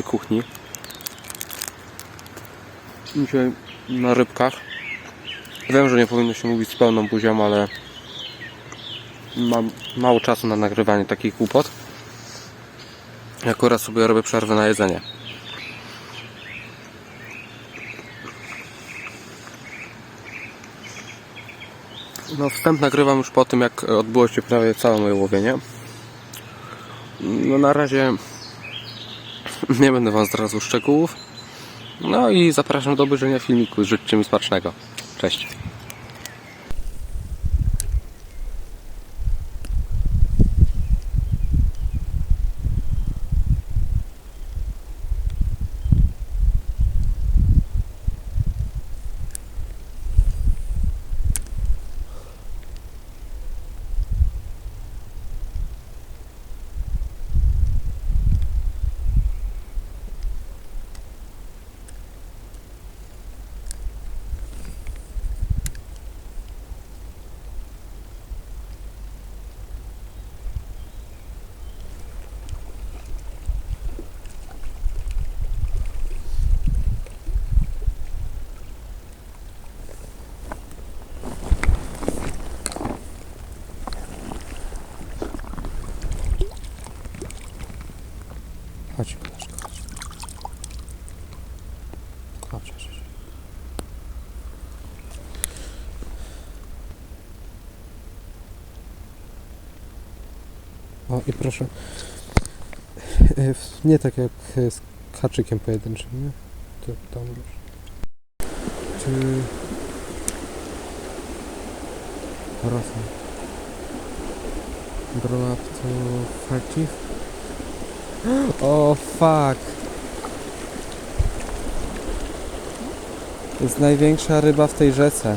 mojej kuchni. Dzisiaj na rybkach. Wiem, że nie powinno się mówić z pełną buzią, ale mam mało czasu na nagrywanie takich głupot. Akurat sobie robię przerwę na jedzenie. No wstęp nagrywam już po tym, jak odbyło się prawie całe moje łowienie. No na razie nie będę Wam zdradzał szczegółów. No i zapraszam do obejrzenia filmiku. Życzcie mi smacznego. Cześć. O i proszę. E, Nie tak jak z haczykiem pojedynczym, nie? To tam już. Czy... Rosja. Grow up to 30? O, fuck. To jest największa ryba w tej rzece.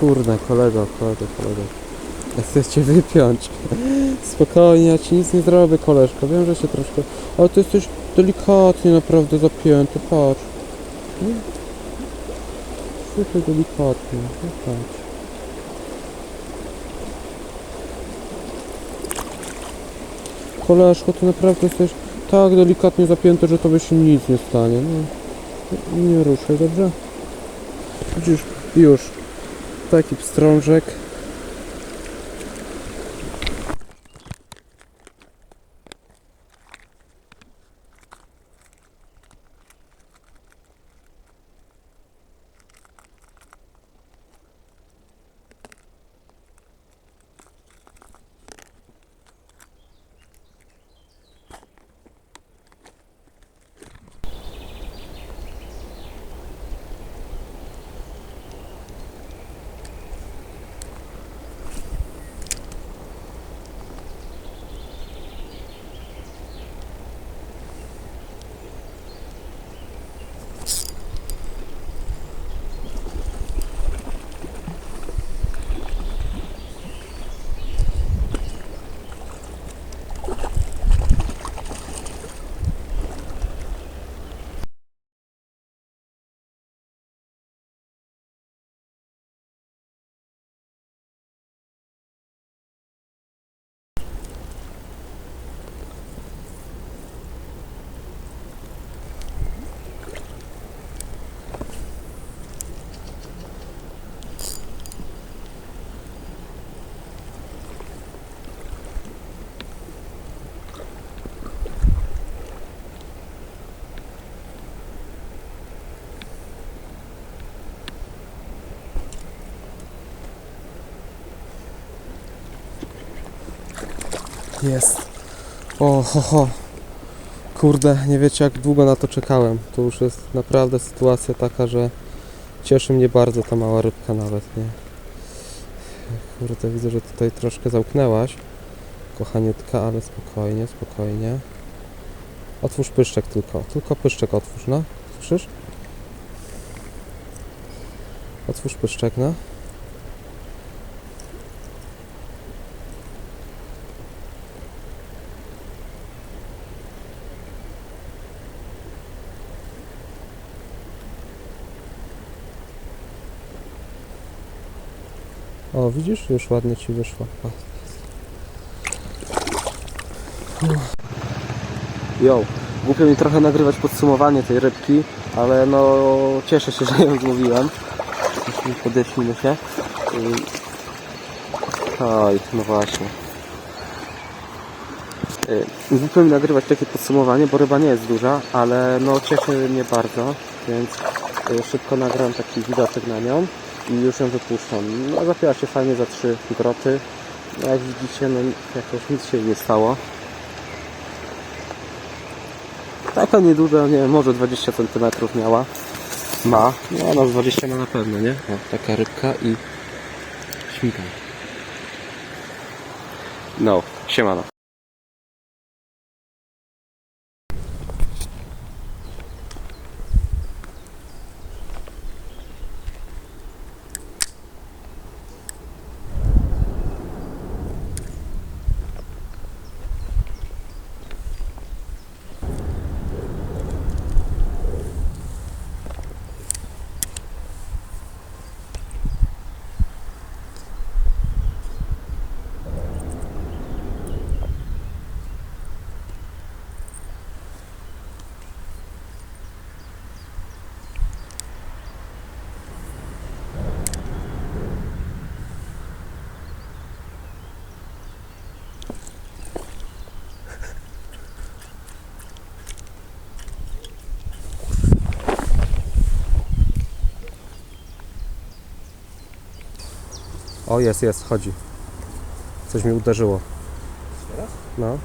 Kurde, kolego, kolego, kolego. Ja chcę cię wypiąć. Spokojnie, ja ci nic nie zrobię, koleżko. Wiem, że się troszkę... Ale ty jesteś delikatnie naprawdę zapięty, patrz. Super delikatnie, no patrz. Koleżko, ty naprawdę jesteś tak delikatnie zapięty, że tobie się nic nie stanie. No, nie ruszaj, dobrze? Widzisz, już. Taki pstrążek. Jest. O, ho, ho. Kurde, nie wiecie jak długo na to czekałem. To już jest naprawdę sytuacja taka, że cieszy mnie bardzo ta mała rybka nawet, nie? Kurde, widzę, że tutaj troszkę zamknęłaś. Kochaniutka, ale spokojnie, spokojnie. Otwórz pyszczek tylko. Tylko pyszczek otwórz, no. Słyszysz? Otwórz pyszczek, no. O, widzisz? Już ładnie ci wyszło. O. Jo, głupio mi trochę nagrywać podsumowanie tej rybki, ale no cieszę się, że ją złowiłem. Podeślimy się. Oj, no właśnie. Y, Głupio mi nagrywać takie podsumowanie, bo ryba nie jest duża, ale no cieszy mnie bardzo, więc y, szybko nagram taki widoczek na nią i już ją wypuszczam. No zapięła się fajnie za trzy groty. No, jak widzicie, no jakoś nic się nie stało. Taka nieduża, nie wiem, może 20 cm miała. Ma. No, no z 20 ma na pewno, nie? O, taka rybka i śmigam. No, siemano. O, jest, jest, chodzi. Coś mi uderzyło. Teraz? No.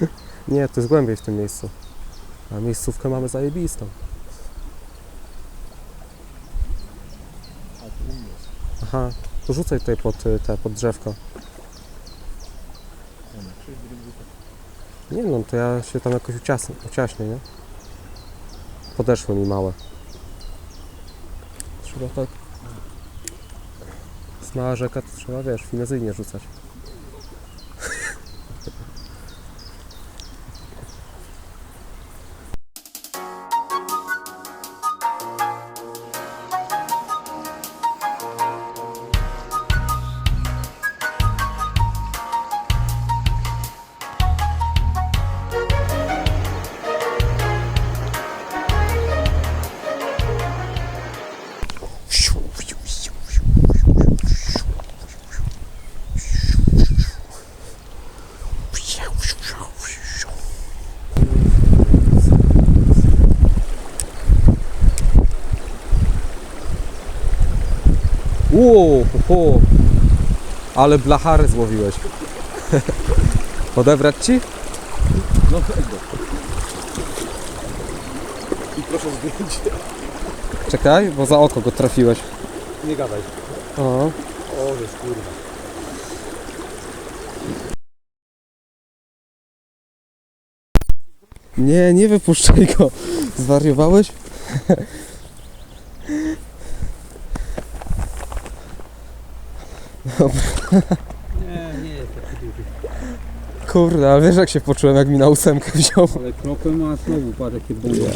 Nie, to jest głębiej w tym miejscu. A miejscówkę mamy zajebistą. A tu jest. Aha, to rzucaj tutaj pod y, te, pod drzewko. Nie no, to ja się tam jakoś uciasnę, uciaśnię, nie? Podeszły mi małe. Trzeba tak... Z mała rzeka to trzeba, wiesz, finezyjnie rzucać. Hu, ale blachary złowiłeś. Odebrać ci? No tego. I proszę zdjęcie. Czekaj, bo za oko go trafiłeś. Nie gadaj. O, O, jest kurwa. nie, nie wypuszczaj go. Zwariowałeś? Nie, nie jest taki duży. Kurde, ale wiesz jak się poczułem, jak mi na ósemkę wziął. Ale kropę ma znowu parę jakie bomby.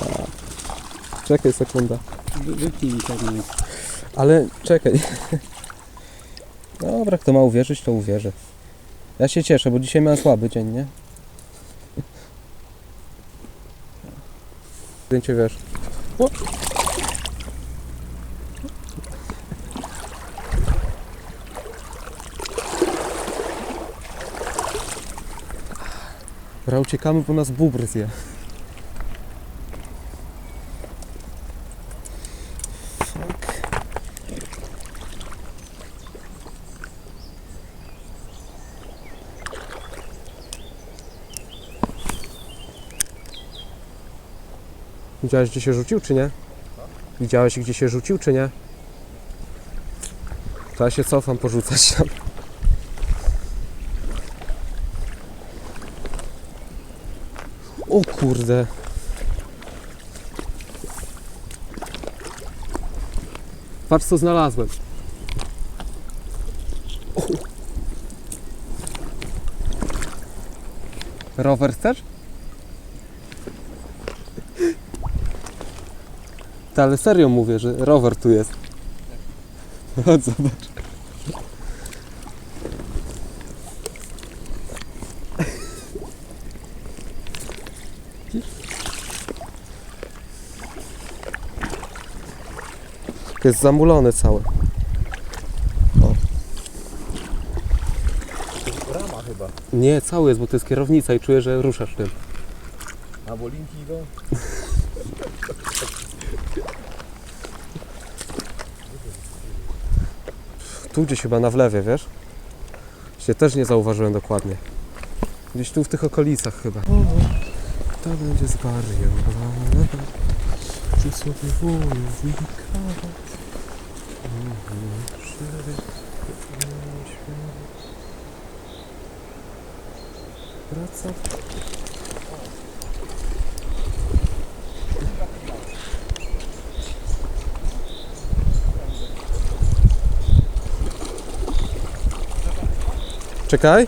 Czekaj sekunda. Wy- Wypnij mi tak naj. Ale czekaj. Dobra, kto ma uwierzyć, to uwierzy. Ja się cieszę, bo dzisiaj miałem słaby dzień, nie? Zdjęcie wiesz. O! Dobra, uciekamy, bo nas bubr zje. Widziałeś gdzie się rzucił, czy nie? Widziałeś gdzie się rzucił, czy nie? To ja się cofam porzucać tam. O kurde. Patrz co znalazłem. Rower chcesz? Ta, ale serio mówię, że rower tu jest. Chodź zobacz. Jest zamulone całe. Rama chyba. Nie, cały jest, bo to jest kierownica i czuję, że ruszasz tym. A bo linki idą? Tu gdzieś chyba na wlewie, wiesz? Się też nie zauważyłem dokładnie. Gdzieś tu w tych okolicach chyba. To będzie zwariowane. Czy sobie wojownika? Wraca. Czekaj.